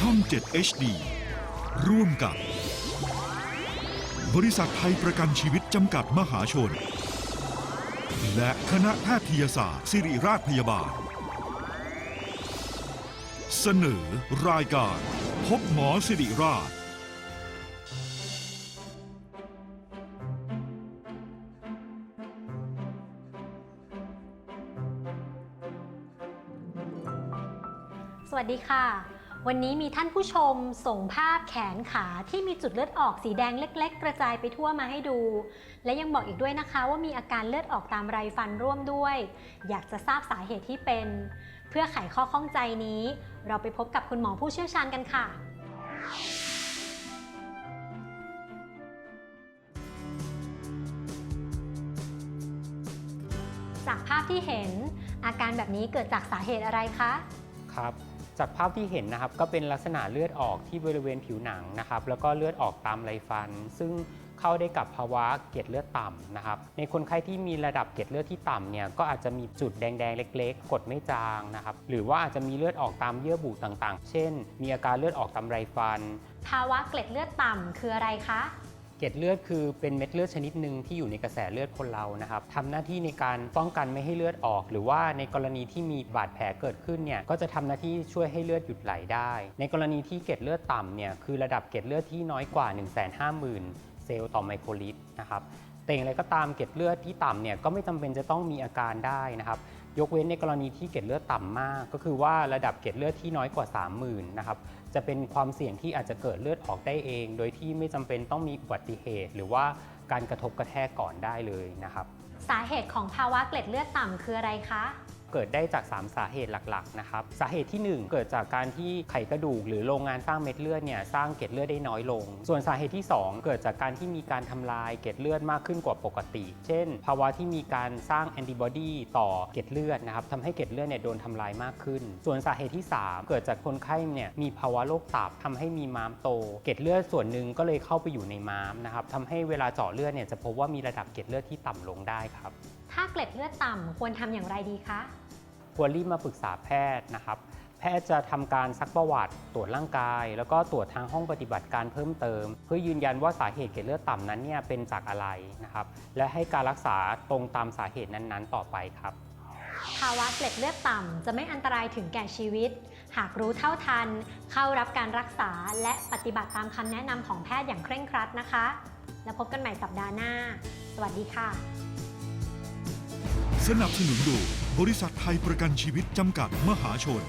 ช่อง 7 HD ร่วมกับ บริษัทไทยประกันชีวิตจำกัดมหาชน และคณะแพทยศาสตร์ ศิริราชพยาบาล เสนอรายการ พบหมอสิริราช สวัสดีค่ะ วันนี้มีท่านผู้ชมส่งภาพแขนขาที่มีจุดเลือดออกสีแดงเล็ก ๆ กระจายไปทั่วมาให้ดู และยังบอกอีกด้วยนะคะว่ามีอาการเลือดออกตามไรฟันร่วมด้วย อยากจะทราบสาเหตุที่เป็น เพื่อไขข้อข้องใจนี้ เราไปพบกับคุณหมอผู้เชี่ยวชาญกันค่ะจากภาพที่เห็นอาการแบบนี้เกิดจากสาเหตุอะไรคะ ครับ จากภาพที่เห็นนะครับก็เป็นลักษณะเลือดออกที่บริเวณผิวหนังนะครับแล้วก็เลือดออกตามไรฟัน ซึ่งเข้าได้กับภาวะเกล็ดเลือดต่ำนะครับในคนไข้ที่มีระดับเกล็ดเลือดที่ต่ำเนี่ยก็อาจจะมีจุดแดงๆ เล็ก ๆ กดไม่จางนะครับหรือว่าอาจจะมีเลือดออกตามเยื่อบุต่างๆ เช่น มีอาการเลือดออกตามไรฟัน ภาวะเกล็ดเลือดต่ำคืออะไรคะ เกล็ดเลือดคือเป็นเม็ดเลือดชนิดหนึ่งที่อยู่ในกระแสเลือดคนเรานะครับทำหน้าที่ในการป้องกันไม่ให้เลือดออก หรือว่าในกรณีที่มีบาดแผลเกิดขึ้นเนี่ยก็จะทำหน้าที่ช่วยให้เลือดหยุดไหลได้ ในกรณีที่เกล็ดเลือดต่ำเนี่ยคือระดับเกล็ดเลือดที่น้อยกว่า 1 5 0 0 0 0 เซลล์ต่อไมโครลิตรนะครับแต่อย่างไรก็ตามเกล็ดเลือดที่ต่ำเนี่ยก็ไม่จำเป็นจะต้องมีอาการได้นะครับ ยกเว้นในกรณีที่เกล็ดเลือดต่ำมาก ก็คือว่าระดับเกล็ดเลือดที่น้อยกว่า 30,000นะครับจะเป็นความเสี่ยงที่อาจจะเกิดเลือดออกได้เอง โดยที่ไม่จำเป็นต้องมีอุบัติเหตุ หรือว่าการกระทบกระแทกก่อนได้เลยนะครับ สาเหตุของภาวะเกล็ดเลือดต่ำคืออะไรคะ เกิดได้จาก 3 สาเหตุหลักๆนะครับสาเหตุที่ 1 เกิดจากการที่ไขกระดูก หรือโรงงานสร้างเม็ดเลือดเนี่ยสร้างเกล็ดเลือดได้น้อยลง ส่วนสาเหตุที่ 2 เกิดจากการที่มีการทำลายเกล็ดเลือดมากขึ้นกว่าปกติ เช่น ภาวะที่มีการสร้างแอนติบอดีต่อเกล็ดเลือดนะครับทำให้เกล็ดเลือดเนี่ยโดนทำลายมากขึ้น ส่วนสาเหตุที่ 3 เกิดจากคนไข้เนี่ยมีภาวะโรคตับทำให้มีม้ามโต เกล็ดเลือดส่วนหนึ่งก็เลยเข้าไปอยู่ในม้ามนะครับทำให้เวลาเจาะเลือดเนี่ยจะพบว่ามีระดับเกล็ดเลือดที่ต่ำลงได้ครับ ถ้าเกล็ดเลือดต่ำควรทำอย่างไรดีคะ ควรรีบมาปรึกษาแพทย์นะครับ แพทย์จะทำการซักประวัติตรวจร่างกาย แล้วก็ตรวจทางห้องปฏิบัติการเพิ่มเติม เพื่อยืนยันว่าสาเหตุเกล็ดเลือดต่ำนั้นเนี่ยเป็นจากอะไรนะครับ และให้การรักษาตรงตามสาเหตุนั้นๆ ต่อไปครับ ภาวะเกล็ดเลือดต่ำจะไม่อันตรายถึงแก่ชีวิต หากรู้เท่าทัน เข้ารับการรักษาและปฏิบัติตามคำแนะนำของแพทย์อย่างเคร่งครัดนะคะ แล้วพบกันใหม่สัปดาห์หน้า สวัสดีค่ะ สนับสนุนโดยบริษัทไทยประกันชีวิตจำกัดมหาชน